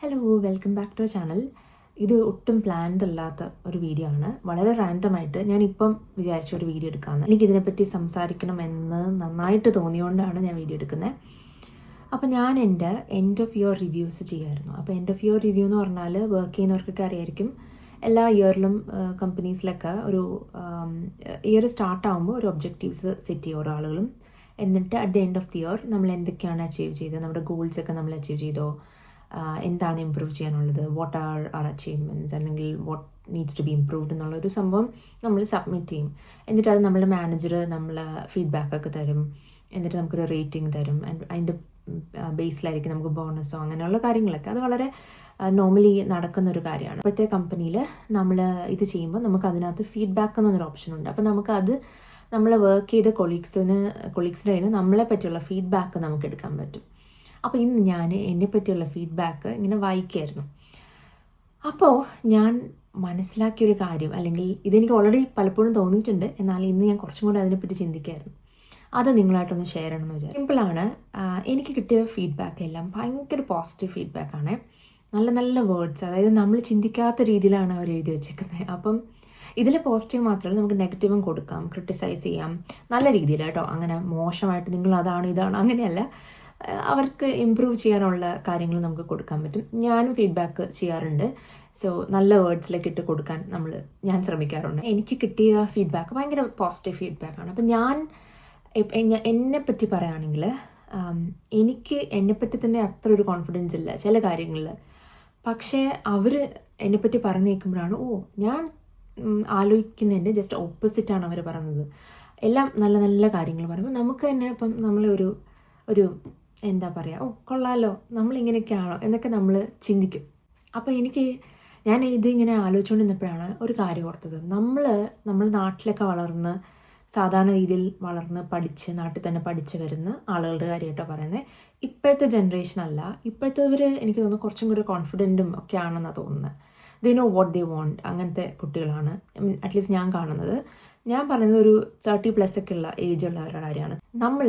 Hello welcome back to channel ഇത് ഒട്ടും planned അല്ലാത്ത ഒരു വീഡിയോ ആണ്. വളരെ റാൻഡം ആയിട്ട് ഞാൻ ഇപ്പം വിചാരിച്ച ഒരു വീഡിയോ എടുക്കാമെന്ന് എനിക്ക് ഇതിനെപ്പറ്റി സംസാരിക്കണമെന്ന് നന്നായിട്ട് തോന്നിയോണ്ടാണ് ഞാൻ വീഡിയോ എടുക്കുന്നത് അപ്പോൾ ഞാൻ എന്റെ എൻഡ് ഓഫ് ഇയർ റിവ്യൂസ് ചെയ്യായിരുന്നു. അപ്പോൾ എൻഡ് ഓഫ് ഇയർ റിവ്യൂ എന്ന് പറഞ്ഞാൽ വർക്ക് ചെയ്യുന്നവർക്കൊക്കെ അറിയായിരിക്കും. എല്ലാ ഇയറിലും കമ്പനീസിലൊക്കെ ഒരു ഇയർ സ്റ്റാർട്ട് ആകുമ്പോൾ ഒരു ഒബ്ജക്റ്റീവ്സ് സെറ്റ് ചെയ്യും ഓരോ ആളുകളും എന്നിട്ട് at the end of the year നമ്മൾ എന്തൊക്കെയാണ് അച്ചീവ് ചെയ്തത്? നമ്മുടെ ഗോൾസൊക്കെ നമ്മൾ അച്ചീവ് ചെയ്തോ? എന്താണ് ഇമ്പ്രൂവ് ചെയ്യാനുള്ളത്? വാട്ട് ആർ ആർ അച്ചീവ്മെന്റ്സ് അല്ലെങ്കിൽ what needs to be improved എന്നുള്ളൊരു സംഭവം നമ്മൾ സബ്മിറ്റ് ചെയ്യും. എന്നിട്ട് അത് നമ്മുടെ മാനേജർ നമ്മൾ ഫീഡ്ബാക്ക് ഒക്കെ തരും. എന്നിട്ട് നമുക്കൊരു റേറ്റിംഗ് തരും. ആൻഡ് അതിന്റെ ബേസിലായിരിക്കും നമുക്ക് ബോണസോ അങ്ങനെയുള്ള കാര്യങ്ങളൊക്കെ. അത് വളരെ നോർമലി നടക്കുന്ന ഒരു കാര്യമാണ്. ഇപ്പോഴത്തെ കമ്പനിയിൽ നമ്മൾ ഇത് ചെയ്യുമ്പോൾ നമുക്ക് അതിനകത്ത് ഫീഡ്ബാക്ക് എന്നൊരു ഓപ്ഷൻ ഉണ്ട്. അപ്പോൾ നമുക്കത് നമ്മൾ വർക്ക് ചെയ്ത കൊളീഗ്സിന് കൊളീഗ്സിന്റെ കയ്യിൽ നിന്ന് നമ്മളെ പറ്റിയുള്ള ഫീഡ്ബാക്ക് നമുക്ക് എടുക്കാൻ പറ്റും. അപ്പോൾ ഇന്ന് ഞാൻ എന്നെ പറ്റിയുള്ള ഫീഡ്ബാക്ക് ഇങ്ങനെ വായിക്കായിരുന്നു. അപ്പോൾ ഞാൻ മനസ്സിലാക്കിയൊരു കാര്യം അല്ലെങ്കിൽ ഇതെനിക്ക് ഓൾറെഡി പലപ്പോഴും തോന്നിയിട്ടുണ്ട് എന്നാൽ ഇന്ന് ഞാൻ കുറച്ചും കൂടി അതിനെപ്പറ്റി ചിന്തിക്കായിരുന്നു. അത് നിങ്ങളായിട്ടൊന്ന് ഷെയർ ചെയ്യണമെന്ന് വിചാരിച്ചു സിമ്പിളാണ് എനിക്ക് കിട്ടിയ ഫീഡ്ബാക്ക് എല്ലാം ഭയങ്കര പോസിറ്റീവ് ഫീഡ്ബാക്കാണ് നല്ല നല്ല വേർഡ്സ് അതായത് നമ്മൾ ചിന്തിക്കാത്ത രീതിയിലാണ് അവർ എഴുതി വെച്ചേക്കുന്നത് അപ്പം ഇതിൽ പോസിറ്റീവ് മാത്രമല്ല നമുക്ക് നെഗറ്റീവും കൊടുക്കാം ക്രിട്ടിസൈസ് ചെയ്യാം. നല്ല രീതിയിൽ കേട്ടോ അങ്ങനെ മോശമായിട്ട് നിങ്ങൾ അതാണ് ഇതാണ് അങ്ങനെയല്ല. അവർക്ക് ഇമ്പ്രൂവ് ചെയ്യാനുള്ള കാര്യങ്ങൾ നമുക്ക് കൊടുക്കാൻ പറ്റും. ഞാനും ഫീഡ്ബാക്ക് ചെയ്യാറുണ്ട്. സോ നല്ല വേർഡ്സിലേക്ക് ഇട്ട് കൊടുക്കാൻ നമ്മൾ ഞാൻ ശ്രമിക്കാറുണ്ട്. എനിക്ക് കിട്ടിയ ഫീഡ്ബാക്ക് ഭയങ്കര പോസിറ്റീവ് ഫീഡ്ബാക്കാണ് അപ്പം ഞാൻ എന്നെ പറ്റി പറയുകയാണെങ്കിൽ എനിക്ക് എന്നെപ്പറ്റി തന്നെ അത്ര ഒരു കോൺഫിഡൻസ് ഇല്ല ചില കാര്യങ്ങളിൽ. പക്ഷേ അവർ എന്നെപ്പറ്റി പറഞ്ഞു കേൾക്കുമ്പോഴാണ് ഓ ഞാൻ ആലോചിക്കുന്നതിന്റെ ജസ്റ്റ് ഓപ്പോസിറ്റാണ് അവർ പറയുന്നത് എല്ലാം നല്ല നല്ല കാര്യങ്ങൾ പറയുമ്പോൾ നമുക്ക് തന്നെ ഇപ്പം നമ്മളെ ഒരു ഒരു എന്താ പറയുക ഓ കൊള്ളാലോ നമ്മളിങ്ങനെയൊക്കെയാണോ എന്നൊക്കെ നമ്മൾ ചിന്തിക്കും. അപ്പോൾ എനിക്ക് ഞാൻ ഇതിങ്ങനെ ആലോചിച്ചുകൊണ്ടിരുന്നപ്പോഴാണ് ഒരു കാര്യം ഓർത്തത്. നമ്മൾ നമ്മൾ നാട്ടിലൊക്കെ വളർന്ന് സാധാരണ രീതിയിൽ വളർന്ന് പഠിച്ച് നാട്ടിൽ തന്നെ പഠിച്ച് വരുന്ന ആളുകളുടെ കാര്യമായിട്ടോ പറയുന്നത് ഇപ്പോഴത്തെ ജനറേഷൻ അല്ല. ഇപ്പോഴത്തെ ഇപ്പോഴത്തെവർ എനിക്ക് തോന്നുന്നു കുറച്ചും കൂടി കോൺഫിഡന്റും ഒക്കെ ആണെന്നാണ് തോന്നുന്നത് they know what they want അങ്ങനത്തെ കുട്ടികളാണ്. അറ്റ്ലീസ്റ്റ് ഞാൻ കാണുന്നത്. ഞാൻ പറയുന്നത് ഒരു തേർട്ടി പ്ലസ് ഒക്കെ ഉള്ള ഏജ് ഉള്ളവരുടെ കാര്യമാണ് നമ്മൾ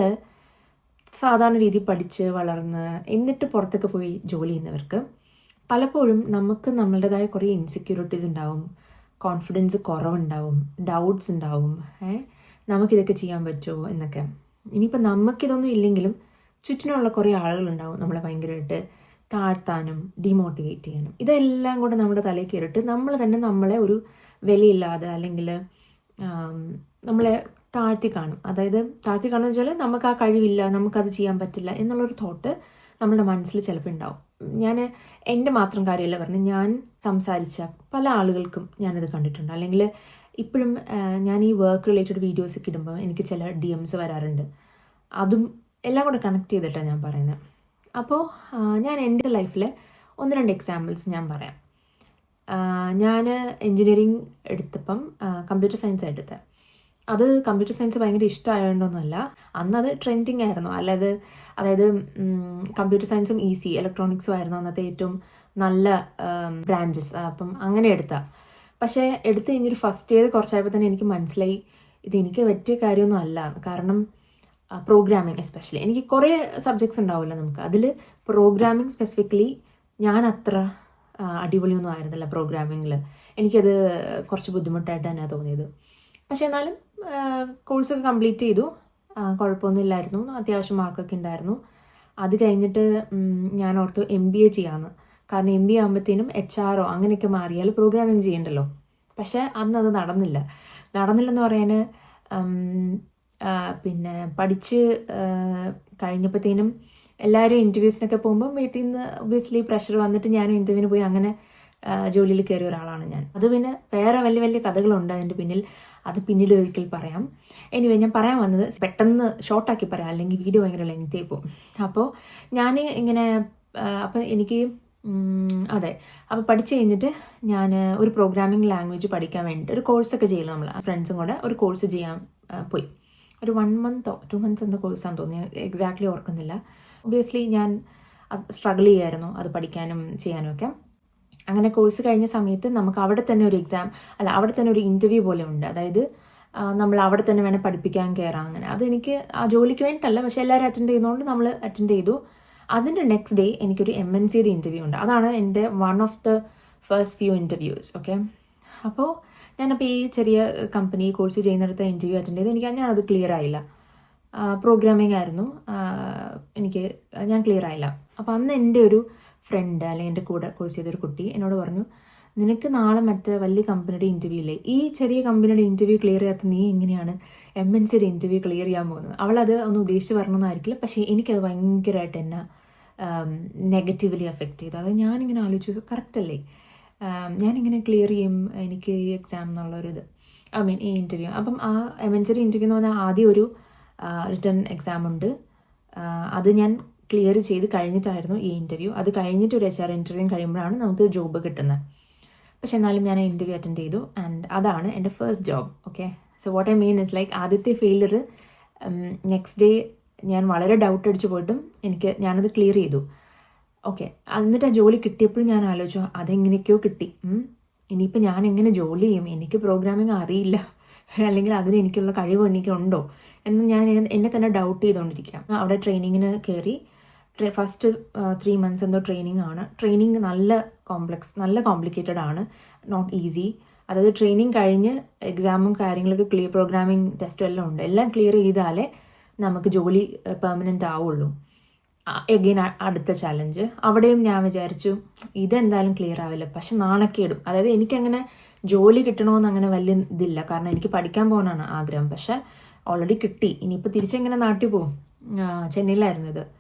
സാധാരണ രീതി പഠിച്ച് വളർന്ന് എന്നിട്ട് പുറത്തൊക്കെ പോയി ജോലി ചെയ്യുന്നവർക്ക് പലപ്പോഴും നമുക്ക് നമ്മളുടേതായ കുറേ ഇൻസെക്യൂരിറ്റീസ് ഉണ്ടാവും കോൺഫിഡൻസ് കുറവുണ്ടാവും ഡൗട്ട്സ് ഉണ്ടാവും നമുക്കിതൊക്കെ ചെയ്യാൻ പറ്റുമോ എന്നൊക്കെ. ഇനിയിപ്പോൾ നമുക്കിതൊന്നും ഇല്ലെങ്കിലും ചുറ്റിനുള്ള കുറേ ആളുകളുണ്ടാവും നമ്മളെ ഭയങ്കരമായിട്ട് താഴ്ത്താനും ഡിമോട്ടിവേറ്റ് ചെയ്യാനും. ഇതെല്ലാം കൂടെ നമ്മുടെ തലയിൽ കയറിയിട്ട് നമ്മൾ തന്നെ നമ്മളെ ഒരു വിലയില്ലാതെ അല്ലെങ്കിൽ നമ്മളെ താഴ്ത്തി കാണും അതായത് താഴ്ത്തി കാണുന്ന വെച്ചാൽ നമുക്ക് ആ കഴിവില്ല നമുക്കത് ചെയ്യാൻ പറ്റില്ല എന്നുള്ളൊരു തോട്ട് നമ്മുടെ മനസ്സിൽ ചിലപ്പോൾ ഉണ്ടാവും. ഞാൻ എന്റെ മാത്രം കാര്യമല്ല പറഞ്ഞു ഞാൻ സംസാരിച്ച പല ആളുകൾക്കും ഞാനത് കണ്ടിട്ടുണ്ട്. അല്ലെങ്കിൽ ഇപ്പോഴും ഞാൻ ഈ വർക്ക് റിലേറ്റഡ് വീഡിയോസ് ഒക്കെ ഇടുമ്പോൾ എനിക്ക് ചില ഡി എംസ് വരാറുണ്ട്. അതും എല്ലാം കൂടെ കണക്ട് ചെയ്തിട്ടാണ് ഞാൻ പറയുന്നത് അപ്പോൾ ഞാൻ എന്റെ ലൈഫിലെ ഒന്ന് രണ്ട് എക്സാമ്പിൾസ് ഞാൻ പറയാം. ഞാൻ എൻജിനീയറിങ് എടുത്തപ്പം കമ്പ്യൂട്ടർ സയൻസ് എടുത്തത് അത് കമ്പ്യൂട്ടർ സയൻസ് ഭയങ്കര ഇഷ്ടമായതുകൊണ്ടൊന്നുമല്ല അന്ന് അത് ട്രെൻഡിങ് ആയിരുന്നു. അല്ലാതെ അതായത് കമ്പ്യൂട്ടർ സയൻസും ഈസി ഇലക്ട്രോണിക്സും ആയിരുന്നു അന്നത്തെ ഏറ്റവും നല്ല ബ്രാഞ്ചസ് അപ്പം അങ്ങനെ എടുത്താൽ പക്ഷേ എടുത്ത് കഴിഞ്ഞൊരു ഫസ്റ്റ് ഇയർ കുറച്ചായപ്പോൾ തന്നെ എനിക്ക് മനസ്സിലായി ഇത് എനിക്ക് പറ്റിയ കാര്യമൊന്നും അല്ല. കാരണം പ്രോഗ്രാമിംഗ് എസ്പെഷ്യലി എനിക്ക് കുറേ സബ്ജക്ട്സ് ഉണ്ടാവുമല്ലോ നമുക്ക്. അതിൽ പ്രോഗ്രാമിംഗ് സ്പെസിഫിക്കലി ഞാൻ അത്ര അടിപൊളിയൊന്നും ആയിരുന്നില്ല പ്രോഗ്രാമിങ്ങിൽ എനിക്കത് കുറച്ച് ബുദ്ധിമുട്ടായിട്ട് തന്നെയാണ് തോന്നിയത്. പക്ഷേ എന്നാലും കോഴ്സൊക്കെ കംപ്ലീറ്റ് ചെയ്തു. കുഴപ്പമൊന്നുമില്ലായിരുന്നു. അത്യാവശ്യം മാർക്കൊക്കെ ഉണ്ടായിരുന്നു. അത് കഴിഞ്ഞിട്ട് ഞാൻ ഓർത്തു എം ബി എ ചെയ്യാമെന്ന് കാരണം എം ബി എ ആകുമ്പോഴത്തേനും എച്ച് ആറോ അങ്ങനെയൊക്കെ മാറിയാൽ പ്രോഗ്രാമിംഗ് ചെയ്യണ്ടല്ലോ. പക്ഷേ അന്ന് അത് നടന്നില്ല. നടന്നില്ലെന്ന് പറയാൻ പിന്നെ പഠിച്ച് കഴിഞ്ഞപ്പോഴത്തേനും എല്ലാവരും ഇന്റർവ്യൂസിനൊക്കെ പോകുമ്പോൾ വീട്ടിൽ നിന്ന് ഒബിയസ്ലി പ്രഷർ വന്നിട്ട് ഞാനും ഇന്റർവ്യൂവിന് പോയി അങ്ങനെ ജോലിയിൽ കയറിയ ഒരാളാണ് ഞാൻ. അത് പിന്നെ വേറെ വലിയ വലിയ കഥകളുണ്ട് അതിന്റെ പിന്നിൽ. അത് പിന്നീട് ഒരിക്കൽ പറയാം. എനിവേ ഞാൻ പറയാൻ വന്നത് പെട്ടെന്ന് ഷോർട്ടാക്കി പറയാം. അല്ലെങ്കിൽ വീഡിയോ ഭയങ്കര ലെങ്തി പോകും. അപ്പോൾ ഞാൻ ഇങ്ങനെ അപ്പം എനിക്ക് അതെ. അപ്പോൾ പഠിച്ചു കഴിഞ്ഞിട്ട് ഞാൻ ഒരു പ്രോഗ്രാമിംഗ് ലാംഗ്വേജ് പഠിക്കാൻ വേണ്ടി ഒരു കോഴ്സൊക്കെ ചെയ്യില്ല നമ്മൾ ഫ്രണ്ട്സും കൂടെ ഒരു കോഴ്സ് ചെയ്യാൻ പോയി. ഒരു വൺ മന്തോ ടു മന്ത്സ് എന്തോ കോഴ്സാണെന്ന് തോന്നി എക്സാക്ട്ലി ഓർക്കുന്നില്ല. ഒബിയസ്ലി ഞാൻ സ്ട്രഗിൾ ചെയ്യായിരുന്നു. അത് പഠിക്കാനും ചെയ്യാനും ഒക്കെ. അങ്ങനെ കോഴ്സ് കഴിഞ്ഞ സമയത്ത് നമുക്ക് അവിടെ തന്നെ ഒരു എക്സാം അല്ല അവിടെ തന്നെ ഒരു ഇന്റർവ്യൂ പോലെ ഉണ്ട്. അതായത് നമ്മൾ അവിടെ തന്നെ വേണേൽ പഠിപ്പിക്കാൻ കയറാം അങ്ങനെ. അതെനിക്ക് ആ ജോലിക്ക് വേണ്ടിയിട്ടല്ല പക്ഷേ എല്ലാവരും അറ്റൻഡ് ചെയ്യുന്നതുകൊണ്ട് നമ്മൾ അറ്റൻഡ് ചെയ്തു. അതിന്റെ നെക്സ്റ്റ് ഡേ എനിക്കൊരു എം എൻ സിയുടെ ഇന്റർവ്യൂ ഉണ്ട്. അതാണ് എന്റെ one of the first few interviews okay അപ്പോൾ ഞാനപ്പോൾ ഈ ചെറിയ കമ്പനി കോഴ്സ് ചെയ്യുന്നിടത്ത് ഇന്റർവ്യൂ അറ്റൻഡ് ചെയ്ത് എനിക്ക് ഞാനത് ക്ലിയർ ആയില്ല. പ്രോഗ്രാമിംഗ് ആയിരുന്നു. എനിക്ക് ഞാൻ ക്ലിയർ ആയില്ല. അപ്പോൾ അന്ന് എന്റെ ഒരു ഫ്രണ്ട് അല്ലെങ്കിൽ എന്റെ കൂടെ കോഴ്സ് ചെയ്തൊരു കുട്ടി എന്നോട് പറഞ്ഞു നിനക്ക് നാളെ മറ്റേ വലിയ കമ്പനിയുടെ ഇന്റർവ്യൂ ഇല്ലേ? ഈ ചെറിയ കമ്പനിയുടെ ഇന്റർവ്യൂ ക്ലിയർ ചെയ്യാത്ത നീ എങ്ങനെയാണ് എം എൻ സിയുടെ ഇന്റർവ്യൂ ക്ലിയർ ചെയ്യാൻ പോകുന്നത്? അവളത് ഒന്ന് ഉദ്ദേശിച്ച് പറഞ്ഞൊന്നായിരിക്കില്ല പക്ഷേ എനിക്കത് ഭയങ്കരമായിട്ട് എന്നെ നെഗറ്റീവ്ലി അഫക്റ്റ് ചെയ്തു. അത് ഞാനിങ്ങനെ ആലോചിച്ചു കറക്റ്റ് അല്ലേ? ആം, ഞാനിങ്ങനെ ക്ലിയർ ചെയ്യും എനിക്ക് ഈ എക്സാം എന്നുള്ളൊരിത് ഐ മീൻ ഈ ഇന്റർവ്യൂ അപ്പം ആ എം എൻ സിയുടെ ഇന്റർവ്യൂ എന്ന് പറഞ്ഞാൽ ആദ്യം ഒരു റിട്ടേൺ എക്സാം ഉണ്ട്. അത് ഞാൻ ക്ലിയർ ചെയ്ത് കഴിഞ്ഞിട്ടായിരുന്നു ഈ ഇന്റർവ്യൂ അത് കഴിഞ്ഞിട്ട് ഒരു എച്ച് ആർ ഇന്റർവ്യൂ കഴിയുമ്പോഴാണ് നമുക്ക് ജോബ് കിട്ടുന്നത്. പക്ഷെ എന്നാലും ഞാൻ ഇന്റർവ്യൂ അറ്റൻഡ് ചെയ്തു. ആൻഡ് അതാണ് എന്റെ first job okay so what I mean is like ആദ്യത്തെ ഫെയിലർ നെക്സ്റ്റ് ഡേ ഞാൻ വളരെ ഡൗട്ട് അടിച്ചു പോയിട്ടും എനിക്ക് ഞാനത് ക്ലിയർ ചെയ്തു. ഓക്കെ എന്നിട്ട് ആ ജോലി കിട്ടിയപ്പോഴും ഞാൻ ആലോചിച്ചു അതെങ്ങനെയൊക്കെയോ കിട്ടി. ഇനിയിപ്പോൾ ഞാൻ എങ്ങനെ ജോലി ചെയ്യും? എനിക്ക് പ്രോഗ്രാമിംഗ് അറിയില്ല. അല്ലെങ്കിൽ അതിന് എനിക്കുള്ള കഴിവ് എനിക്കുണ്ടോ? എന്ന് ഞാൻ എന്നെ തന്നെ ഡൗട്ട് ചെയ്തുകൊണ്ടിരിക്കുക അവിടെ ട്രെയിനിങ്ങിന് കയറി ഫസ്റ്റ് ത്രീ മന്ത്സ് എന്തോ ട്രെയിനിങ് ആണ്. ട്രെയിനിങ് നല്ല കോംപ്ലക്സ് നല്ല കോംപ്ലിക്കേറ്റഡ് ആണ്. നോട്ട് ഈസി അതായത് ട്രെയിനിങ് കഴിഞ്ഞ് എക്സാമും കാര്യങ്ങളൊക്കെ ക്ലിയർ പ്രോഗ്രാമിംഗ് ടെസ്റ്റും എല്ലാം ഉണ്ട്. എല്ലാം ക്ലിയർ ചെയ്താലേ നമുക്ക് ജോലി പെർമനന്റ് ആവുള്ളൂ. എഗെയിൻ അടുത്ത ചാലഞ്ച് അവിടെയും ഞാൻ വിചാരിച്ചു ഇതെന്തായാലും ക്ലിയർ ആവില്ല. പക്ഷെ നാണക്കേടും. അതായത് എനിക്കങ്ങനെ ജോലി കിട്ടണമെന്ന് അങ്ങനെ വലിയ ഇതില്ല. കാരണം എനിക്ക് പഠിക്കാൻ പോകാനാണ് ആഗ്രഹം. പക്ഷെ ഓൾറെഡി കിട്ടി. ഇനിയിപ്പോൾ തിരിച്ചെങ്ങനെ നാട്ടിൽ പോകും ചെന്നൈയിലായിരുന്നത്.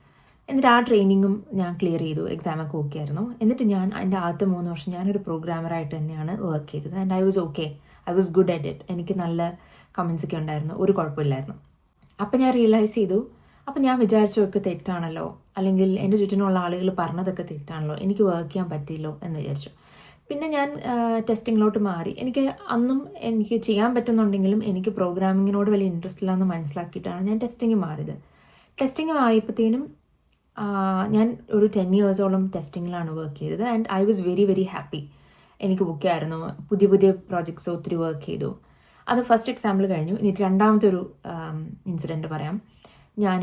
എന്നിട്ട് ആ ട്രെയിനിങ്ങും ഞാൻ ക്ലിയർ ചെയ്തു എക്സാമൊക്കെ ഓക്കെ ആയിരുന്നു. എന്നിട്ട് ഞാൻ എന്റെ ആദ്യത്തെ മൂന്ന് വർഷം ഞാനൊരു പ്രോഗ്രാമറായിട്ട് തന്നെയാണ് വർക്ക് ചെയ്തത്. And I was okay I was good at it എനിക്ക് നല്ല കമൻസ് ഒക്കെ ഉണ്ടായിരുന്നു. ഒരു കുഴപ്പമില്ലായിരുന്നു. അപ്പം ഞാൻ റിയലൈസ് ചെയ്തു. അപ്പം ഞാൻ വിചാരിച്ചതൊക്കെ തെറ്റാണല്ലോ. അല്ലെങ്കിൽ എന്റെ ചുറ്റിനുള്ള ആളുകൾ പറഞ്ഞതൊക്കെ തെറ്റാണല്ലോ. എനിക്ക് വർക്ക് ചെയ്യാൻ പറ്റിയില്ലോ എന്ന് വിചാരിച്ചു. പിന്നെ ഞാൻ ടെസ്റ്റിങ്ങിലോട്ട് മാറി. എനിക്ക് അന്നും എനിക്ക് ചെയ്യാൻ പറ്റുന്നുണ്ടെങ്കിലും എനിക്ക് പ്രോഗ്രാമിങ്ങിനോട് വലിയ ഇൻട്രസ്റ്റ് ഇല്ലാന്ന് മനസ്സിലാക്കിയിട്ടാണ് ഞാൻ ടെസ്റ്റിംഗ് മാറിയത്. ടെസ്റ്റിംഗ് മാറിയപ്പോഴത്തേനും ഞാൻ ഒരു ടെൻ ഇയേഴ്സോളം ടെസ്റ്റിങ്ങിലാണ് വർക്ക് ചെയ്തത് and I was very very happy എനിക്ക് ബുക്ക് ആയിരുന്നു. പുതിയ പുതിയ പ്രോജക്ട്സ് ഒത്തിരി വർക്ക് ചെയ്തു. അത് ഫസ്റ്റ് എക്സാമ്പിൾ കഴിഞ്ഞു. ഇനി രണ്ടാമത്തെ ഒരു ഇൻസിഡന്റ് പറയാം. ഞാൻ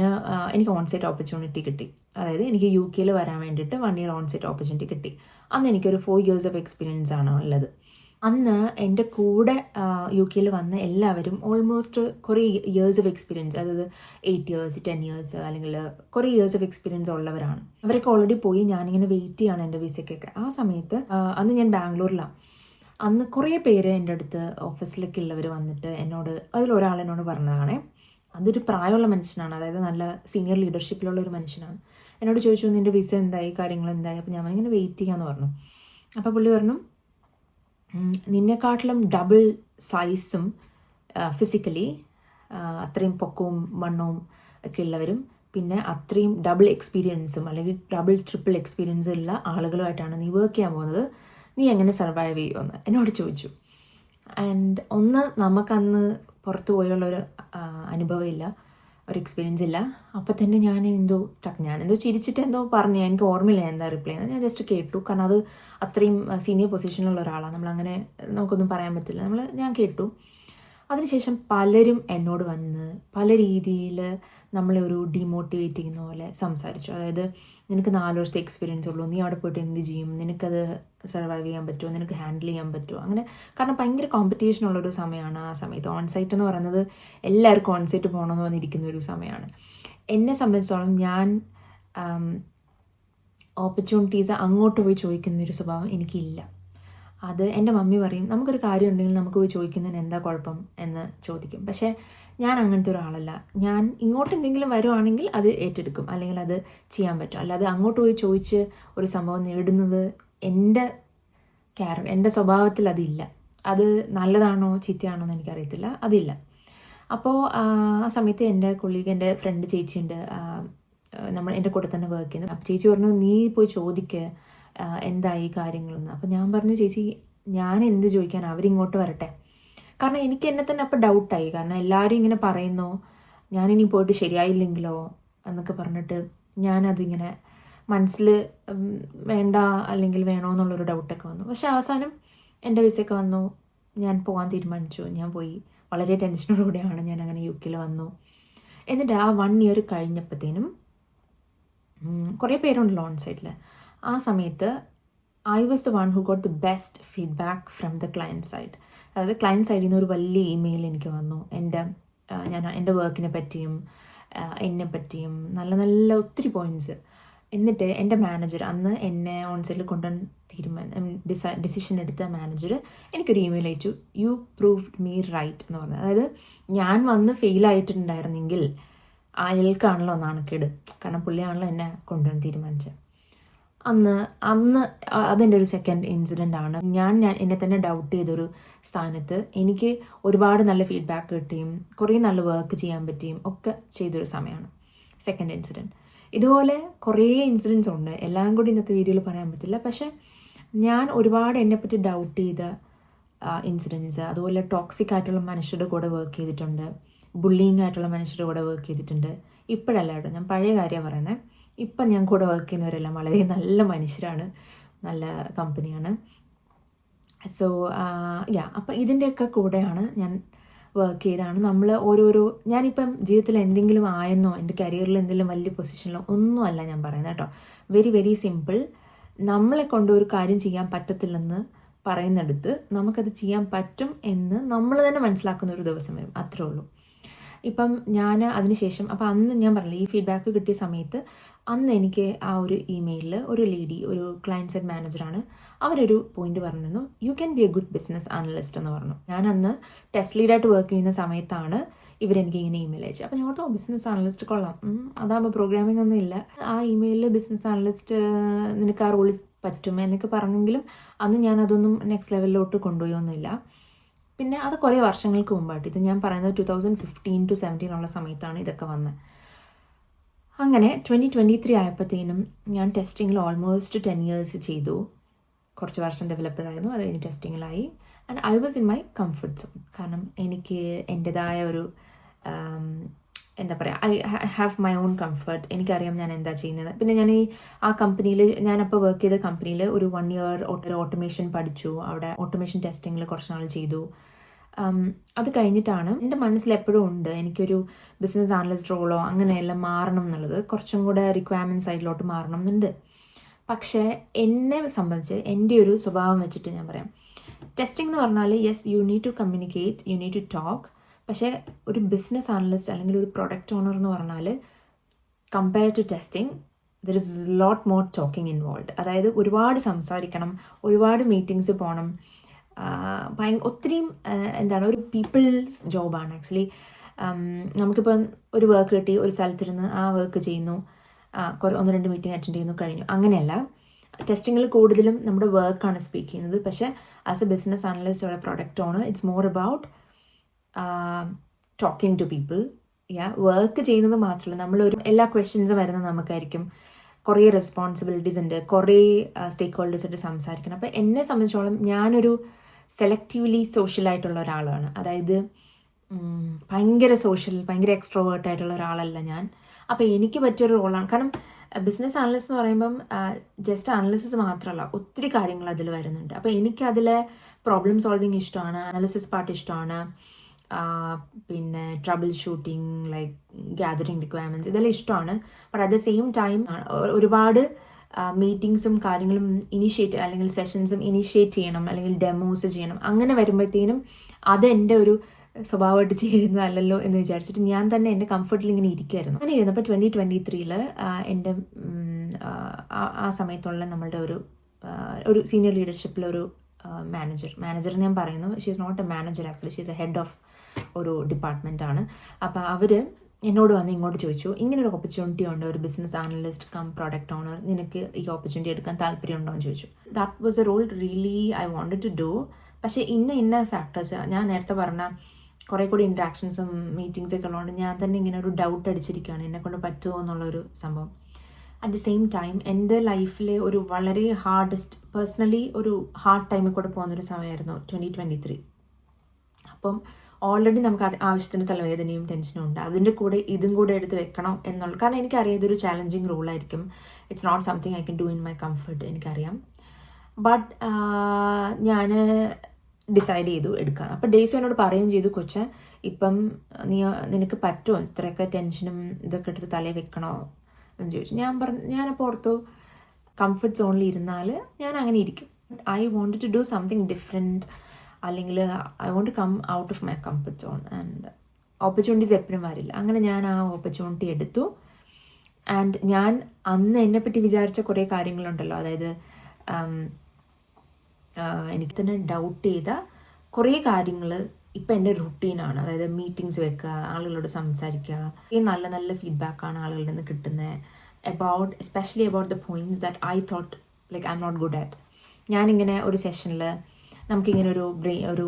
എനിക്ക് ഓൺസൈറ്റ് ഓപ്പർച്യൂണിറ്റി കിട്ടി. അതായത് എനിക്ക് യു കെയിൽ വരാൻ വേണ്ടിയിട്ട് വൺ ഇയർ ഓൺസൈറ്റ് ഓപ്പർച്യൂണിറ്റി കിട്ടി. അന്ന് എനിക്കൊരു ഫോർ ഇയേഴ്സ് ഓഫ് എക്സ്പീരിയൻസ് ആണ് ഉള്ളത്. അന്ന് എന്റെ കൂടെ യു കെയിൽ വന്ന എല്ലാവരും ഓൾമോസ്റ്റ് കുറേ ഇയേഴ്സ് ഓഫ് എക്സ്പീരിയൻസ് അതായത് എയ്റ്റ് ഇയേഴ്സ് ടെൻ ഇയേഴ്സ് അല്ലെങ്കിൽ കുറേ ഇയേഴ്സ് ഓഫ് എക്സ്പീരിയൻസ് ഉള്ളവരാണ്. അവരൊക്കെ ഓൾറെഡി പോയി ഞാനിങ്ങനെ വെയിറ്റ് ചെയ്യാണ് എന്റെ വിസയ്ക്കൊക്കെ ആ സമയത്ത് അന്ന് ഞാൻ ബാംഗ്ലൂരിലാണ് അന്ന് കുറേ പേര് എന്റെ അടുത്ത് ഓഫീസിലേക്ക് ഉള്ളവർ വന്നിട്ട് എന്നോട് അതിലൊരാൾ എന്നോട് പറഞ്ഞതാണേ അതൊരു പ്രായമുള്ള മനുഷ്യനാണ് അതായത് നല്ല സീനിയർ ലീഡർഷിപ്പിലുള്ള ഒരു മനുഷ്യനാണ്. എന്നോട് ചോദിച്ചു നിന്റെ വിസ എന്തായി? കാര്യങ്ങൾ എന്തായി? അപ്പോൾ ഞാൻ ഇങ്ങനെ വെയിറ്റ് ചെയ്യാമെന്ന് പറഞ്ഞു. അപ്പോൾ പുള്ളി പറഞ്ഞു നിന്നെക്കാട്ടിലും ഡബിൾ സൈസും ഫിസിക്കലി അത്രയും പൊക്കവും മണ്ണവും ഒക്കെ ഉള്ളവരും പിന്നെ അത്രയും ഡബിൾ എക്സ്പീരിയൻസും അല്ലെങ്കിൽ ഡബിൾ ട്രിപ്പിൾ എക്സ്പീരിയൻസ് ഉള്ള ആളുകളുമായിട്ടാണ് നീ വർക്ക് ചെയ്യാൻ പോകുന്നത്. നീ എങ്ങനെ സർവൈവ് ചെയ്യുമെന്ന് എന്നോട് ചോദിച്ചു. ആൻഡ് ഒന്ന് നമുക്കന്ന് പുറത്തു പോയുള്ള ഒരു അനുഭവമില്ല ഒരു എക്സ്പീരിയൻസ് ഇല്ല. അപ്പോൾ തന്നെ ഞാൻ എന്തോ ഞാൻ എന്തോ ചിരിച്ചിട്ട് എന്തോ പറഞ്ഞു എനിക്ക് ഓർമ്മയില്ല എന്താ റിപ്ലൈ എന്ന്. ഞാൻ ജസ്റ്റ് കേട്ടു. കാരണം അത് അത്രയും സീനിയർ പൊസിഷനിലുള്ള ഒരാളാണ് നമ്മളങ്ങനെ നമുക്കൊന്നും പറയാൻ പറ്റില്ല. നമ്മൾ ഞാൻ കേട്ടു. അതിനുശേഷം പലരും എന്നോട് വന്ന് പല രീതിയിൽ നമ്മളെ ഒരു ഡിമോട്ടിവേറ്റ് ചെയ്യുന്ന പോലെ സംസാരിച്ചു. അതായത് നിനക്ക് നാല് വർഷത്തെ എക്സ്പീരിയൻസ് ഉള്ളൂ. നീ അവിടെ പോയിട്ട് എന്ത് ചെയ്യും? നിനക്കത് സർവൈവ് ചെയ്യാൻ പറ്റുമോ? നിനക്ക് ഹാൻഡിൽ ചെയ്യാൻ പറ്റുമോ? അങ്ങനെ കാരണം ഭയങ്കര കോമ്പറ്റീഷൻ ഉള്ളൊരു സമയമാണ് ആ സമയത്ത്. ഓൺസൈറ്റ് എന്ന് പറയുന്നത് എല്ലാവർക്കും ഓൺസൈറ്റ് പോകണമെന്ന് വന്നിരിക്കുന്ന ഒരു സമയമാണ്. എന്നെ സംബന്ധിച്ചോളം ഞാൻ ഓപ്പർച്യൂണിറ്റീസ് അങ്ങോട്ട് പോയി ചോദിക്കുന്ന ഒരു സ്വഭാവം എനിക്കില്ല. അത് എന്റെ മമ്മി പറയും നമുക്കൊരു കാര്യം ഉണ്ടെങ്കിൽ നമുക്ക് പോയി ചോദിക്കുന്നതിന് എന്താ കുഴപ്പം? എന്ന് ചോദിക്കും. പക്ഷേ ഞാൻ അങ്ങനത്തെ ഒരാളല്ല. ഞാൻ ഇങ്ങോട്ട് എന്തെങ്കിലും വരുവാണെങ്കിൽ അത് ഏറ്റെടുക്കും. അല്ലെങ്കിൽ അത് ചെയ്യാൻ പറ്റും. അല്ലാതെ അങ്ങോട്ട് പോയി ചോദിച്ച് ഒരു സംഭവം നേടുന്നത് എന്റെ ക്യാര എന്റെ സ്വഭാവത്തിൽ അതില്ല. അത് നല്ലതാണോ ചീത്തയാണോ എന്ന് എനിക്കറിയത്തില്ല. അതില്ല. അപ്പോൾ ആ സമയത്ത് എന്റെ കൊളീഗ് എന്റെ ഫ്രണ്ട് ചേച്ചിയുണ്ട്. നമ്മൾ എന്റെ കൂടെ തന്നെ വർക്ക് ചെയ്യുന്നത് ചേച്ചി പറഞ്ഞു നീ പോയി ചോദിക്ക്. ആ, എന്തായി കാര്യങ്ങളെന്ന്. അപ്പോൾ ഞാൻ പറഞ്ഞു ചേച്ചി ഞാൻ എന്ത് ചോദിക്കാൻ അവരിങ്ങോട്ട് വരട്ടെ? കാരണം എനിക്ക് എന്നെ തന്നെ അപ്പോൾ ഡൗട്ടായി കാരണം എല്ലാവരും ഇങ്ങനെ പറയുന്നു ഞാനിനി പോയിട്ട് ശരിയായില്ലെങ്കിലോ? എന്നൊക്കെ പറഞ്ഞിട്ട് ഞാനതിങ്ങനെ മനസ്സിൽ വേണ്ട അല്ലെങ്കിൽ വേണോ എന്നുള്ളൊരു ഡൗട്ടൊക്കെ വന്നു. പക്ഷേ അവസാനം എന്റെ വിസയൊക്കെ വന്നു. ഞാൻ പോകാൻ തീരുമാനിച്ചു. ഞാൻ പോയി. വളരെ ടെൻഷനോടുകൂടിയാണ് ഞാൻ അങ്ങനെ യു കെയിൽ വന്നു. എന്നിട്ട് ആ വൺ ഇയർ കഴിഞ്ഞപ്പോഴത്തേനും കുറേ പേരുണ്ടല്ലോ ഓൺ സൈറ്റിൽ ആ സമയത്ത് I was the one who got the best feedback from the client side അതായത് ക്ലയന്റ് സൈഡിൽ നിന്ന് ഒരു വലിയ ഇമെയിൽ എനിക്ക് വന്നു. എന്റെ ഞാൻ എന്റെ വർക്കിനെ പറ്റിയും എന്നെ പറ്റിയും നല്ല നല്ല ഒത്തിരി പോയിന്റ്സ് എന്നിട്ട് എന്റെ മാനേജർ അന്ന് എന്നെ ഓൺ സൈഡിൽ കൊണ്ടുവന്ന് തീരുമാനം ഡിസ ഡിസിഷൻ എടുത്ത മാനേജർ എനിക്കൊരു ഇമെയിൽ അയച്ചു. യു പ്രൂവ്ഡ് മീ റൈറ്റ് എന്ന് പറഞ്ഞത് അതായത് ഞാൻ വന്ന് ഫെയിൽ ആയിട്ടുണ്ടായിരുന്നെങ്കിൽ അയാൾക്കാണല്ലോ നാണക്കേട്. കാരണം പുള്ളിയാണല്ലോ എന്നെ കൊണ്ടുവന്ന് തീരുമാനിച്ചത്. അന്ന് അന്ന് അതെന്റെ ഒരു സെക്കൻഡ് ഇൻസിഡന്റ് ആണ്. ഞാൻ ഞാൻ എന്നെ തന്നെ ഡൗട്ട് ചെയ്തൊരു സ്ഥാനത്ത് എനിക്ക് ഒരുപാട് നല്ല ഫീഡ്ബാക്ക് കിട്ടിയും കുറേ നല്ല വർക്ക് ചെയ്യാൻ പറ്റിയും ഒക്കെ ചെയ്തൊരു സമയമാണ് സെക്കൻഡ് ഇൻസിഡന്റ് ഇതുപോലെ കുറേ ഇൻസിഡൻസ് ഉണ്ട്. എല്ലാം കൂടി ഇന്നത്തെ വീഡിയോയിൽ പറയാൻ പറ്റില്ല. പക്ഷേ ഞാൻ ഒരുപാട് എന്നെപ്പറ്റി ഡൗട്ട് ചെയ്ത ഇൻസിഡൻസ് അതുപോലെ ടോക്സിക് ആയിട്ടുള്ള മനുഷ്യരുടെ കൂടെ വർക്ക് ചെയ്തിട്ടുണ്ട് ബുള്ളിങ് ആയിട്ടുള്ള മനുഷ്യരുടെ കൂടെ വർക്ക് ചെയ്തിട്ടുണ്ട്. ഇപ്പോഴല്ല കേട്ടോ ഞാൻ പഴയ കാര്യമാണ് പറയുന്നത് ഇപ്പം ഞാൻ കൂടെ വർക്ക് ചെയ്യുന്നവരെല്ലാം വളരെ നല്ല മനുഷ്യരാണ് നല്ല കമ്പനിയാണ് സോ യാ അപ്പം ഇതിന്റെയൊക്കെ കൂടെയാണ് ഞാൻ വർക്ക് ചെയ്താണ്. നമ്മൾ ഓരോരോ ഞാനിപ്പം ജീവിതത്തിൽ എന്തെങ്കിലും ആയെന്നോ എന്റെ കരിയറിൽ എന്തെങ്കിലും വലിയ പൊസിഷനിലോ ഒന്നുമല്ല ഞാൻ പറയുന്നത് കേട്ടോ. വെരി വെരി സിമ്പിൾ നമ്മളെ കൊണ്ട് ഒരു കാര്യം ചെയ്യാൻ പറ്റത്തില്ലെന്ന് പറയുന്നിടത്ത് നമുക്കത് ചെയ്യാൻ പറ്റും എന്ന് നമ്മൾ തന്നെ മനസ്സിലാക്കുന്ന ഒരു ദിവസം വരും. അത്രേ ഉള്ളൂ. ഇപ്പം ഞാൻ അതിനുശേഷം അപ്പം അന്ന് ഞാൻ പറഞ്ഞില്ല ഈ ഫീഡ്ബാക്ക് കിട്ടിയ സമയത്ത് അന്ന് എനിക്ക് ആ ഒരു ഇമെയിലിൽ ഒരു ലേഡി ഒരു ക്ലയൻസ് ആൻഡ് മാനേജറാണ് അവരൊരു പോയിന്റ് പറഞ്ഞിരുന്നു. You can be a good business analyst എന്ന് പറഞ്ഞു. ഞാൻ അന്ന് ടെസ്റ്റ് ലീഡായിട്ട് വർക്ക് ചെയ്യുന്ന സമയത്താണ് ഇവരെനിക്ക് ഇങ്ങനെ ഇമെയിൽ അയച്ചത്. അപ്പോൾ ഞാൻ ഓർത്തോ ബിസിനസ് അനലിസ്റ്റ് കൊള്ളാം. അതാകുമ്പോൾ പ്രോഗ്രാമിംഗ് ഒന്നും ഇല്ല. ആ ഇമെയിലിൽ ബിസിനസ് അനലിസ്റ്റ് നിനക്ക് ആ റോളിൽ പറ്റും എന്നൊക്കെ പറഞ്ഞെങ്കിലും അന്ന് ഞാൻ അതൊന്നും നെക്സ്റ്റ് ലെവലിലോട്ട് കൊണ്ടുപോയൊന്നുമില്ല. പിന്നെ അത് കുറേ വർഷങ്ങൾക്ക് മുമ്പായിട്ട് ഇത് ഞാൻ പറയുന്നത് two thousand fifteen to seventeen ഉള്ള സമയത്താണ് ഇതൊക്കെ വന്നത്. അങ്ങനെ ട്വന്റി ട്വന്റി ത്രീ ആയപ്പോഴത്തേനും ഞാൻ ടെസ്റ്റിങ്ങിൽ ഓൾമോസ്റ്റ് ടെൻ ഇയേഴ്സ് ചെയ്തു. കുറച്ച് വർഷം ഡെവലപ്പറായിരുന്നു അത് കഴിഞ്ഞ് ടെസ്റ്റിങ്ങിലായി and I was in my comfort zone കാരണം എനിക്ക് എന്റെതായ ഒരു എന്താ പറയുക I have my own comfort എനിക്കറിയാം ഞാൻ എന്താ ചെയ്യുന്നത്. പിന്നെ ഞാൻ ഈ ആ കമ്പനിയിൽ ഞാനപ്പോൾ വർക്ക് ചെയ്ത കമ്പനിയിൽ ഒരു വൺ ഇയർ ഒരു ഓട്ടോമേഷൻ പഠിച്ചു. അവിടെ ഓട്ടോമേഷൻ ടെസ്റ്റിങ്ങിൽ കുറച്ച് നാൾ ചെയ്തു. അത് കഴിഞ്ഞിട്ടാണ് എന്റെ മനസ്സിൽ എപ്പോഴും ഉണ്ട് എനിക്കൊരു ബിസിനസ് ആനലിസ്റ്റ് റോളോ അങ്ങനെയെല്ലാം മാറണം എന്നുള്ളത്. കുറച്ചും കൂടെ റിക്വയർമെന്റ് സൈഡിലോട്ട് മാറണം എന്നുണ്ട്. പക്ഷേ എന്നെ സംബന്ധിച്ച് എന്റെ ഒരു സ്വഭാവം വെച്ചിട്ട് ഞാൻ പറയാം. ടെസ്റ്റിംഗ് എന്ന് പറഞ്ഞാൽ yes you need to communicate you need to talk പക്ഷേ ഒരു ബിസിനസ് ആനലിസ്റ്റ് അല്ലെങ്കിൽ ഒരു പ്രൊഡക്റ്റ് ഓണർ എന്ന് പറഞ്ഞാൽ compare to testing there is lot more talking involve അതായത് ഒരുപാട് സംസാരിക്കണം ഒരുപാട് മീറ്റിങ്സ് പോകണം ഒത്തിരിയും എന്താണ് ഒരു പീപ്പിൾസ് ജോബാണ് ആക്ച്വലി നമുക്കിപ്പം ഒരു വർക്ക് കിട്ടി ഒരു സ്ഥലത്തിരുന്ന് ആ വർക്ക് ചെയ്യുന്നു. കുറേ ഒന്ന് രണ്ട് മീറ്റിംഗ് അറ്റൻഡ് ചെയ്യുന്നു കഴിഞ്ഞു. അങ്ങനെയല്ല. ടെസ്റ്റിങ്ങിൽ കൂടുതലും നമ്മുടെ വർക്കാണ് സ്പീക്ക് ചെയ്യുന്നത്. പക്ഷേ ആസ് എ ബിസിനസ് അനലിസ്റ്റ് ഉള്ള product owner it's more about talking to people yeah work ചെയ്യുന്നത് മാത്രമല്ല. നമ്മളൊരു എല്ലാ ക്വസ്റ്റ്യൻസും വരുന്നത് നമുക്കായിരിക്കും. കുറേ റെസ്പോൺസിബിലിറ്റീസ് ഉണ്ട്. കുറേ സ്റ്റേക്ക് ഹോൾഡേഴ്സായിട്ട് സംസാരിക്കണം. അപ്പോൾ എന്നെ സംബന്ധിച്ചോളം ഞാനൊരു സെലക്റ്റീവ്ലി സോഷ്യലായിട്ടുള്ള ഒരാളാണ്. അതായത് ഭയങ്കര സോഷ്യൽ ഭയങ്കര എക്സ്ട്രോവേർട്ട് ആയിട്ടുള്ള ഒരാളല്ല ഞാൻ. അപ്പോൾ എനിക്ക് പറ്റിയൊരു റോളാണ് കാരണം ബിസിനസ് അനലിസ്റ്റ് എന്ന് പറയുമ്പം ജസ്റ്റ് അനലിസിസ് മാത്രമല്ല ഒത്തിരി കാര്യങ്ങൾ അതിൽ വരുന്നുണ്ട്. അപ്പോൾ എനിക്ക് അതിലെ പ്രോബ്ലം സോൾവിങ് ഇഷ്ടമാണ് അനാലിസിസ് പാർട്ട് ഇഷ്ടമാണ്. പിന്നെ trouble shooting like gathering requirements ഇതെല്ലാം ഇഷ്ടമാണ്. But at the same time ഒരുപാട് മീറ്റിങ്സും കാര്യങ്ങളും ഇനിഷ്യേറ്റ് അല്ലെങ്കിൽ സെഷൻസും ഇനിഷ്യേറ്റ് ചെയ്യണം അല്ലെങ്കിൽ ഡെമോസ് ചെയ്യണം. അങ്ങനെ വരുമ്പോഴത്തേനും അത് എന്റെ ഒരു സ്വഭാവമായിട്ട് ചെയ്യുന്നതല്ലല്ലോ എന്ന് വിചാരിച്ചിട്ട് ഞാൻ തന്നെ എന്റെ കംഫർട്ടിൽ ഇങ്ങനെ ഇരിക്കുമായിരുന്നു അങ്ങനെ ഇരുന്നപ്പോൾ ട്വന്റി ട്വന്റി ത്രീയിൽ എന്റെ ആ, സമയത്തുള്ള നമ്മളുടെ ഒരു ഒരു സീനിയർ ലീഡർഷിപ്പിലൊരു മാനേജർ മാനേജർ ഞാൻ പറയുന്നു. She is not a manager actually she is a head of ഒരു ഡിപ്പാർട്ട്മെന്റ് ആണ്. അപ്പോൾ അവർ എന്നോട് വന്ന് ഇങ്ങോട്ട് ചോദിച്ചു ഇങ്ങനൊരു ഓപ്പർച്യൂണിറ്റി ഉണ്ട്? ഒരു business analyst cum product owner നിനക്ക് ഈ ഓപ്പർച്യൂണിറ്റി എടുക്കാൻ താല്പര്യമുണ്ടോ? എന്ന് ചോദിച്ചു. That was a role really I want to do പക്ഷേ ഇന്ന ഇന്ന ഫാക്ടേഴ്സ് ഞാൻ നേരത്തെ പറഞ്ഞ കുറേ കൂടി ഇൻട്രാക്ഷൻസും മീറ്റിങ്സ് ഒക്കെ ഉള്ളതുകൊണ്ട് ഞാൻ തന്നെ ഇങ്ങനെ ഒരു ഡൗട്ട് അടിച്ചിരിക്കുകയാണ് എന്നെ കൊണ്ട് പറ്റുമോ എന്നുള്ളൊരു സംഭവം. അറ്റ് ദി സെയിം ടൈം എന്റെ ലൈഫിലെ ഒരു വളരെ ഹാർഡസ്റ്റ് പേഴ്സണലി ഒരു ഹാർഡ് ടൈമിൽ കൂടെ പോകുന്നൊരു സമയമായിരുന്നു ട്വന്റി ട്വന്റി ത്രീ അപ്പം ഓൾറെഡി നമുക്ക് അത് ആവശ്യത്തിന് തലവേദനയും ടെൻഷനും ഉണ്ട്. അതിന്റെ കൂടെ ഇതും കൂടെ എടുത്ത് വെക്കണം എന്നുള്ള കാരണം എനിക്കറിയാം ഇതൊരു challenging റൂളായിരിക്കും it's not something I can do in my comfort എനിക്കറിയാം. ബട്ട് ഞാൻ ഡിസൈഡ് ചെയ്തു എടുക്കാൻ. അപ്പോൾ ഡേയ്സും എന്നോട് പറയുകയും ചെയ്തു കൊച്ച ഇപ്പം നീ നിനക്ക് പറ്റുമോ? ഇത്രയൊക്കെ ടെൻഷനും ഇതൊക്കെ എടുത്ത് തലയിൽ വെക്കണോ? എന്ന് ചോദിച്ചു. ഞാൻ പറഞ്ഞു ഞാനപ്പോൾ ഓർത്തു കംഫർട്ട് സോണിൽ ഇരുന്നാൽ ഞാൻ അങ്ങനെ ഇരിക്കും. I want to do something different അല്ലെങ്കിൽ I want come out of my comfort zone and opportunities എപ്പോഴും വരില്ല. അങ്ങനെ ഞാൻ ആ ഓപ്പർച്യൂണിറ്റി എടുത്തു. ആൻഡ് ഞാൻ അന്ന് എന്നെപ്പറ്റി വിചാരിച്ച കുറേ കാര്യങ്ങളുണ്ടല്ലോ. അതായത് എനിക്ക് തന്നെ ഡൗട്ട് ചെയ്ത കുറേ കാര്യങ്ങൾ ഇപ്പം എന്റെ റുട്ടീനാണ് അതായത് മീറ്റിങ്സ് വെക്കുക ആളുകളോട് സംസാരിക്കുക ഈ നല്ല നല്ല ഫീഡ്ബാക്കാണ് ആളുകളിൽ നിന്ന് കിട്ടുന്നത് about especially about the points that I thought like I am not good at ഞാനിങ്ങനെ ഒരു സെഷനിൽ നമുക്കിങ്ങനെ ഒരു ബ്രെയിൻ ഒരു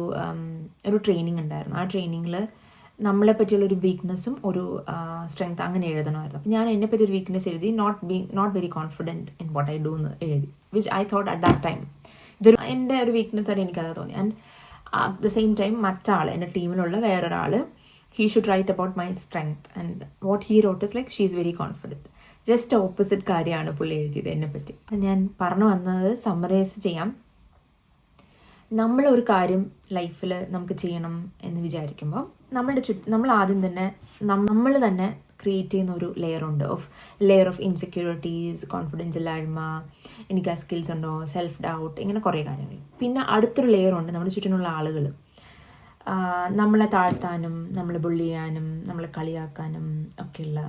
ഒരു ട്രെയിനിങ് ഉണ്ടായിരുന്നു. ആ ട്രെയിനിങ്ങിൽ നമ്മളെ പറ്റിയുള്ള ഒരു വീക്ക്നെസ്സും ഒരു സ്ട്രെങ്ത് അങ്ങനെ എഴുതണമായിരുന്നു. അപ്പം ഞാൻ എന്നെ പറ്റി ഒരു വീക്ക്നെസ് എഴുതി not be not very confident in what I do എന്ന് എഴുതി. Which I thought at that time ഇതൊരു എന്റെ ഒരു വീക്ക്നെസ് ആയിട്ട് എനിക്കത് തോന്നി. And at the same time മറ്റാൾ എന്റെ ടീമിലുള്ള വേറൊരാൾ he should write about my strength and what he wrote is like she is very confident just opposite കാര്യമാണ് പുള്ളി എഴുതിയത് എന്നെ പറ്റി അപ്പം ഞാൻ പറഞ്ഞു വന്നത് സമ്മറൈസ് ചെയ്യാം. നമ്മൾ ഒരു കാര്യം ലൈഫിൽ നമുക്ക് ചെയ്യണം എന്ന് വിചാരിക്കുമ്പോൾ നമ്മളുടെ ചുറ്റും നമ്മൾ ആദ്യം തന്നെ നമ്മൾ തന്നെ ക്രിയേറ്റ് ചെയ്യുന്ന ഒരു ലെയർ ഉണ്ട് of layer of insecurities confidence ഇല്ലായ്മ എനിക്ക് ആ സ്കിൽസ് ഉണ്ടോ സെൽഫ് ഡൗട്ട് ഇങ്ങനെ കുറേ കാര്യങ്ങൾ. പിന്നെ അടുത്തൊരു ലെയർ ഉണ്ട് നമ്മുടെ ചുറ്റിനുള്ള ആളുകൾ നമ്മളെ താഴ്ത്താനും നമ്മളെ ബുള്ളി ചെയ്യാനും നമ്മളെ കളിയാക്കാനും ഒക്കെയുള്ള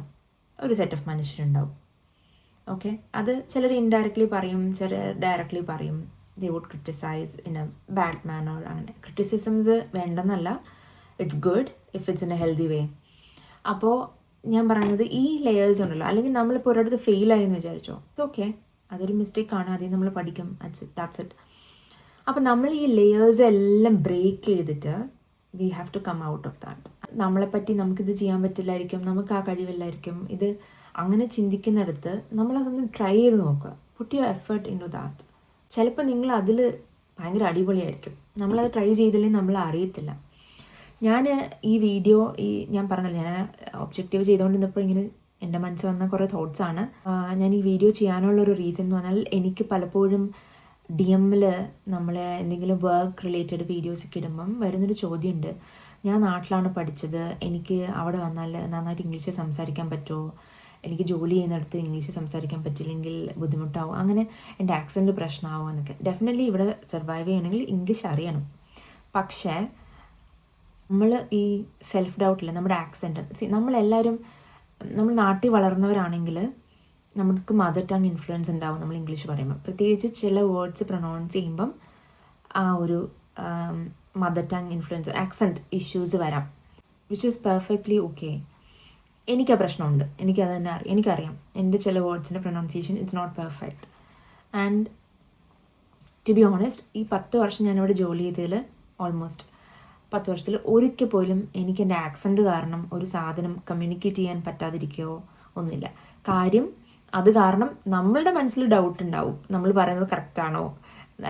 ഒരു സെറ്റ് ഓഫ് മനുഷ്യരുണ്ടാവും. ഓക്കെ അത് ചിലർ ഇൻഡയറക്ട്ലി പറയും ചിലർ ഡയറക്ട്ലി പറയും. They would criticize in a bad manner അങ്ങനെ. Criticisms വേണ്ടെന്നല്ല. It's good if it's in a healthy way അപ്പോൾ ഞാൻ പറയുന്നത് ഈ ലെയേഴ്സ് ഉണ്ടല്ലോ. അല്ലെങ്കിൽ നമ്മളിപ്പോൾ ഒരിടത്ത് ഫെയിലായി എന്ന് വിചാരിച്ചോ. ഓക്കെ അതൊരു മിസ്റ്റേക്കാണ് അതിൽ നമ്മൾ പഠിക്കും. അറ്റ്സ് ഇറ്റ് ദാറ്റ്സ് ഇറ്റ് അപ്പോൾ നമ്മൾ ഈ ലെയേഴ്സ് എല്ലാം ബ്രേക്ക് ചെയ്തിട്ട് we have to come out of that നമ്മളെപ്പറ്റി നമുക്കിത് ചെയ്യാൻ പറ്റില്ലായിരിക്കും. നമുക്ക് ആ കഴിവില്ലായിരിക്കും. ഇത് അങ്ങനെ ചിന്തിക്കുന്നിടത്ത് നമ്മളതൊന്ന് ട്രൈ ചെയ്ത് നോക്കുക. Put your effort into that ചിലപ്പോൾ നിങ്ങൾ അതിൽ ഭയങ്കര അടിപൊളിയായിരിക്കും. നമ്മളത് ട്രൈ ചെയ്തില്ലെങ്കിൽ നമ്മൾ അറിയത്തില്ല. ഞാൻ ഈ വീഡിയോ ഈ ഞാൻ പറഞ്ഞല്ലോ ഞാൻ ഒബ്ജക്റ്റീവ് ചെയ്തുകൊണ്ടിരുന്നപ്പോൾ ഇങ്ങനെ എന്റെ മനസ്സിൽ വന്ന കുറേ തോട്ട്സാണ് ഞാൻ ഈ വീഡിയോ ചെയ്യാനുള്ള ഒരു റീസൺ എന്ന് പറഞ്ഞാൽ എനിക്ക് പലപ്പോഴും ഡി എമ്മിൽ നമ്മൾ എന്തെങ്കിലും വർക്ക് റിലേറ്റഡ് വീഡിയോസ് ഒക്കെ ഇടുമ്പം വരുന്നൊരു ചോദ്യമുണ്ട് ഞാൻ നാട്ടിലാണ് പഠിച്ചത്. എനിക്ക് അവിടെ വന്നാൽ നന്നായിട്ട് ഇംഗ്ലീഷ് സംസാരിക്കാൻ പറ്റുമോ? എനിക്ക് ജോലി ചെയ്യുന്നിടത്ത് ഇംഗ്ലീഷ് സംസാരിക്കാൻ പറ്റില്ലെങ്കിൽ ബുദ്ധിമുട്ടാവും. അങ്ങനെ എന്റെ ആക്സന്റ് പ്രശ്നമാവും എന്നൊക്കെ. ഡെഫിനറ്റ്ലി ഇവിടെ സർവൈവ് ചെയ്യണമെങ്കിൽ ഇംഗ്ലീഷ് അറിയണം. പക്ഷേ നമ്മൾ ഈ സെൽഫ് ഡൗട്ടില്ല നമ്മുടെ ആക്സെന്റ് നമ്മളെല്ലാവരും നമ്മൾ നാട്ടിൽ വളർന്നവരാണെങ്കിൽ നമുക്ക് മദർ ടങ് ഇൻഫ്ലുവൻസ് ഉണ്ടാവും നമ്മൾ ഇംഗ്ലീഷ് പറയുമ്പോൾ. പ്രത്യേകിച്ച് ചില വേർഡ്സ് പ്രൊനൗൺസ് ചെയ്യുമ്പം ആ ഒരു mother tongue influence accent issues വരാം. വിച്ച് ഈസ് പെർഫെക്റ്റ്ലി ഓക്കെ എനിക്ക് ആ പ്രശ്നമുണ്ട്. എനിക്കത് തന്നെ അറിയാം എനിക്കറിയാം. എന്റെ ചില വേർഡ്സിന്റെ pronunciation it's not perfect and to be honest ഈ പത്ത് വർഷം ഞാനിവിടെ ജോലി ചെയ്തതിൽ ഓൾമോസ്റ്റ് പത്ത് വർഷത്തിൽ ഒരിക്കൽ പോലും എനിക്ക് എന്റെ ആക്സന്റ് കാരണം ഒരു സാധനം കമ്മ്യൂണിക്കേറ്റ് ചെയ്യാൻ പറ്റാതിരിക്കുകയോ ഒന്നുമില്ല. കാര്യം അത് കാരണം നമ്മളുടെ മനസ്സിൽ ഡൗട്ട് ഉണ്ടാവും. നമ്മൾ പറയുന്നത് കറക്റ്റാണോ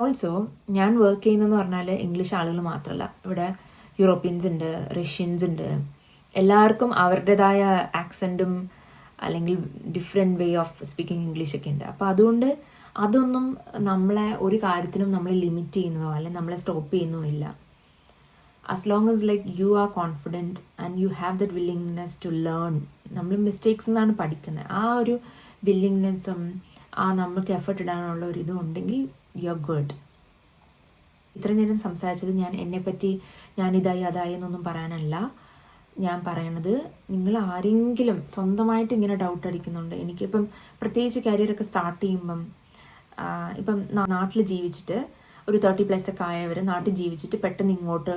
ഓൾസോ ഞാൻ വർക്ക് ചെയ്യുന്നതെന്ന് പറഞ്ഞാൽ ഇംഗ്ലീഷ് ആളുകൾ മാത്രമല്ല ഇവിടെ യൂറോപ്യൻസ് ഉണ്ട് റഷ്യൻസ് ഉണ്ട് എല്ലാവർക്കും അവരുടേതായ ആക്സന്റും അല്ലെങ്കിൽ different way of speaking English ഒക്കെ ഉണ്ട്. അപ്പോൾ അതുകൊണ്ട് അതൊന്നും നമ്മളെ ഒരു കാര്യത്തിനും നമ്മളെ ലിമിറ്റ് ചെയ്യുന്നതോ അല്ലെങ്കിൽ നമ്മളെ സ്റ്റോപ്പ് ചെയ്യുന്നോ ഇല്ല. As long is like you are confident and you have that willingness to learn നമ്മൾ മിസ്റ്റേക്സ് എന്നാണ് പഠിക്കുന്നത് ആ ഒരു വില്ലിങ്നെസ്സും ആ നമ്മൾക്ക് എഫർട്ട് ഇടാനുള്ള ഒരു ഇതും ഉണ്ടെങ്കിൽ യു ആർ ഗുഡ് ഇത്ര നേരം സംസാരിച്ചത് ഞാൻ എന്നെപ്പറ്റി ഞാൻ ഇതായി അതായി എന്നൊന്നും പറയാനല്ല. ഞാൻ പറയണത് നിങ്ങൾ ആരെങ്കിലും സ്വന്തമായിട്ട് ഇങ്ങനെ ഡൗട്ട് അടിക്കുന്നുണ്ട്. എനിക്കിപ്പം പ്രത്യേകിച്ച് കരിയറൊക്കെ സ്റ്റാർട്ട് ചെയ്യുമ്പം ഇപ്പം നാട്ടിൽ ജീവിച്ചിട്ട് ഒരു തേർട്ടി പ്ലസ് ഒക്കെ ആയവർ നാട്ടിൽ ജീവിച്ചിട്ട് പെട്ടെന്ന് ഇങ്ങോട്ട്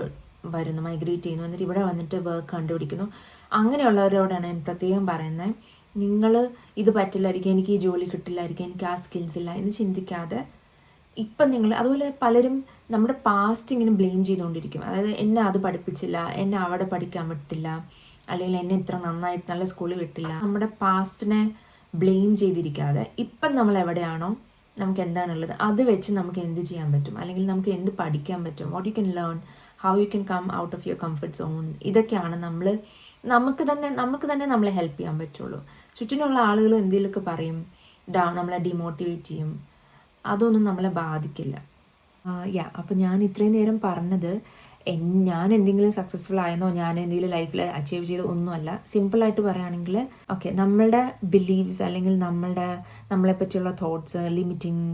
വരുന്നു മൈഗ്രേറ്റ് ചെയ്യുന്നു എന്നിട്ട് ഇവിടെ വന്നിട്ട് വർക്ക് കണ്ടുപിടിക്കുന്നു. അങ്ങനെയുള്ളവരോടാണ് ഞാൻ പ്രത്യേകം പറയുന്നത് നിങ്ങൾ ഇത് പറ്റില്ലായിരിക്കും എനിക്ക് ഈ ജോലി കിട്ടില്ലായിരിക്കും എനിക്ക് ആ സ്കിൽസ് ഇല്ല എന്ന് ചിന്തിക്കാതെ ഇപ്പം നിങ്ങൾ അതുപോലെ പലരും നമ്മുടെ പാസ്റ്റ് ഇങ്ങനെ ബ്ലെയിം ചെയ്തുകൊണ്ടിരിക്കും. അതായത് എന്നെ അത് പഠിപ്പിച്ചില്ല എന്നെ അവിടെ പഠിക്കാൻ പറ്റില്ല അല്ലെങ്കിൽ എന്നെ ഇത്ര നന്നായിട്ട് നല്ല സ്കൂളിൽ വിട്ടില്ല. നമ്മുടെ പാസ്റ്റിനെ ബ്ലെയിം ചെയ്തിരിക്കാതെ ഇപ്പം നമ്മൾ എവിടെയാണോ നമുക്ക് എന്താണുള്ളത് അത് വെച്ച് നമുക്ക് എന്ത് ചെയ്യാൻ പറ്റും? അല്ലെങ്കിൽ നമുക്ക് എന്ത് പഠിക്കാൻ പറ്റും? What you can learn how you can come out of your comfort zone ഇതൊക്കെയാണ് നമ്മൾ നമുക്ക് തന്നെ നമുക്ക് തന്നെ നമ്മളെ ഹെൽപ്പ് ചെയ്യാൻ പറ്റുള്ളൂ. ചുറ്റിനുള്ള ആളുകൾ എന്തെങ്കിലുമൊക്കെ പറയും ഡൗ നമ്മളെ ഡിമോട്ടിവേറ്റ് ചെയ്യും. അതൊന്നും നമ്മളെ ബാധിക്കില്ല. യാ അപ്പം ഞാൻ ഇത്രയും നേരം പറഞ്ഞത് ഞാൻ എന്തെങ്കിലും സക്സസ്ഫുൾ ആയെന്നോ ഞാൻ എന്തെങ്കിലും ലൈഫിൽ അച്ചീവ് ചെയ്തോ ഒന്നുമല്ല. സിമ്പിളായിട്ട് പറയുകയാണെങ്കിൽ ഓക്കെ നമ്മളുടെ ബിലീവ്സ് അല്ലെങ്കിൽ നമ്മളുടെ നമ്മളെ പറ്റിയുള്ള തോട്ട്സ് ലിമിറ്റിംഗ്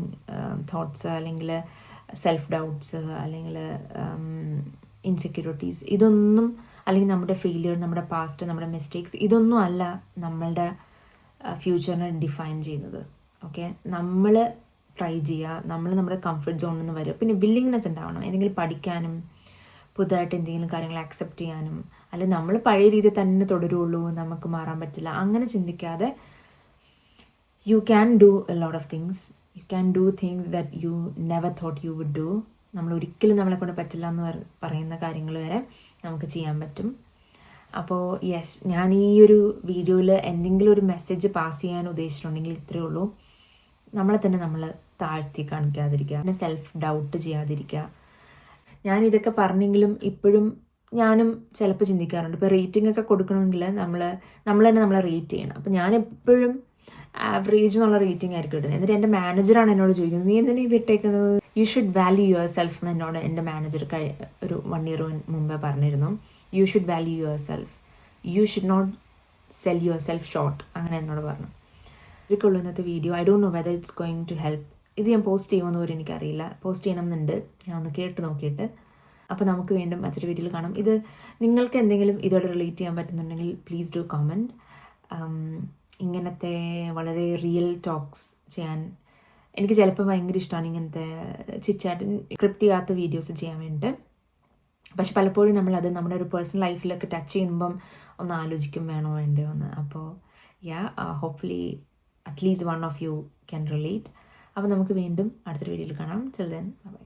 തോട്ട്സ് അല്ലെങ്കിൽ സെൽഫ് ഡൗട്ട്സ് അല്ലെങ്കിൽ ഇൻസെക്യൂരിറ്റീസ് ഇതൊന്നും അല്ലെങ്കിൽ നമ്മുടെ ഫെയിലിയർ നമ്മുടെ പാസ്റ്റ് നമ്മുടെ മിസ്റ്റേക്സ് ഇതൊന്നും അല്ല നമ്മളുടെ ഫ്യൂച്ചറിനെ ഡിഫൈൻ ചെയ്യുന്നത്. ഓക്കെ നമ്മൾ ട്രൈ ചെയ്യുക. നമ്മൾ നമ്മുടെ കംഫർട്ട് സോണിൽ നിന്ന് വരിക. പിന്നെ വില്ലിങ്നെസ് ഉണ്ടാവണം. എന്തെങ്കിലും പഠിക്കാനും പുതുതായിട്ട് എന്തെങ്കിലും കാര്യങ്ങൾ അക്സെപ്റ്റ് ചെയ്യാനും അല്ലെങ്കിൽ നമ്മൾ പഴയ രീതിയിൽ തന്നെ തുടരുള്ളൂ നമുക്ക് മാറാൻ പറ്റില്ല. അങ്ങനെ ചിന്തിക്കാതെ you can do a lot of things you can do things that you never thought you would do നമ്മൾ ഒരിക്കലും നമ്മളെ കൊണ്ട് പറ്റില്ല എന്ന് പറയുന്ന കാര്യങ്ങൾ വരെ നമുക്ക് ചെയ്യാൻ പറ്റും. അപ്പോൾ യെസ് ഞാൻ ഈ ഒരു വീഡിയോയിൽ എന്തെങ്കിലും ഒരു മെസ്സേജ് പാസ് ചെയ്യാൻ ഉദ്ദേശിച്ചിട്ടുണ്ടെങ്കിൽ ഇത്രയേ ഉള്ളൂ. നമ്മളെ തന്നെ നമ്മൾ താഴ്ത്തി കാണിക്കാതിരിക്കുക പിന്നെ സെൽഫ് ഡൗട്ട് ചെയ്യാതിരിക്കുക. ഞാൻ ഇതൊക്കെ പറഞ്ഞെങ്കിലും ഇപ്പോഴും ഞാനും ചിലപ്പോൾ ചിന്തിക്കാറുണ്ട്. ഇപ്പോൾ റേറ്റിംഗ് ഒക്കെ കൊടുക്കണമെങ്കിൽ നമ്മൾ നമ്മൾ തന്നെ നമ്മളെ റേറ്റ് ചെയ്യണം. അപ്പോൾ ഞാൻ എപ്പോഴും ആവറേജ് എന്നുള്ള റേറ്റിംഗ് ആയിരിക്കും ഇടുന്നത്. എന്നിട്ട് എന്റെ മാനേജറാണ് എന്നോട് ചോദിക്കുന്നത് നീ എന്തിനാ ഇത് ഇട്ടേക്കുന്നത്? You should value yourself എന്ന് എന്നോട് എന്റെ മാനേജർ കഴി ഒരു വൺ ഇയർ മുമ്പേ പറഞ്ഞിരുന്നു. You should value yourself you should not sell yourself short അങ്ങനെ എന്നോട് പറഞ്ഞു. ഇതൊക്കെയുള്ളൂ ഇന്നത്തെ video I don't know whether it's going to help ഇത് ഞാൻ പോസ്റ്റ് ചെയ്യുമെന്ന് പോലും എനിക്കറിയില്ല. പോസ്റ്റ് ചെയ്യണമെന്നുണ്ട്. ഞാൻ ഒന്ന് കേട്ട് നോക്കിയിട്ട്. അപ്പോൾ നമുക്ക് വീണ്ടും മറ്റൊരു വീഡിയോയിൽ കാണാം. ഇത് നിങ്ങൾക്ക് എന്തെങ്കിലും ഇതോടെ റിലേറ്റ് ചെയ്യാൻ പറ്റുന്നുണ്ടെങ്കിൽ പ്ലീസ് ഡു കമന്റ് ഇങ്ങനത്തെ വളരെ റിയൽ ടോക്സ് ചെയ്യാൻ എനിക്ക് ചിലപ്പോൾ ഭയങ്കര ഇഷ്ടമാണ് ഇങ്ങനത്തെ ചിറ്റാറ്റ് സ്ക്രിപ്റ്റ് ചെയ്യാത്ത വീഡിയോസ് ചെയ്യാൻ വേണ്ടിയിട്ട്. പക്ഷെ പലപ്പോഴും നമ്മളത് നമ്മുടെ ഒരു പേഴ്സണൽ ലൈഫിലൊക്കെ ടച്ച് ചെയ്യുമ്പം ഒന്ന് ആലോചിക്കും വേണോ വേണ്ടോ എന്ന്. അപ്പോൾ yeah hopefully at least one of you can relate അപ്പോൾ നമുക്ക് വീണ്ടും അടുത്തൊരു വീഡിയോയിൽ കാണാം. ചിൽ ദെൻ ബൈ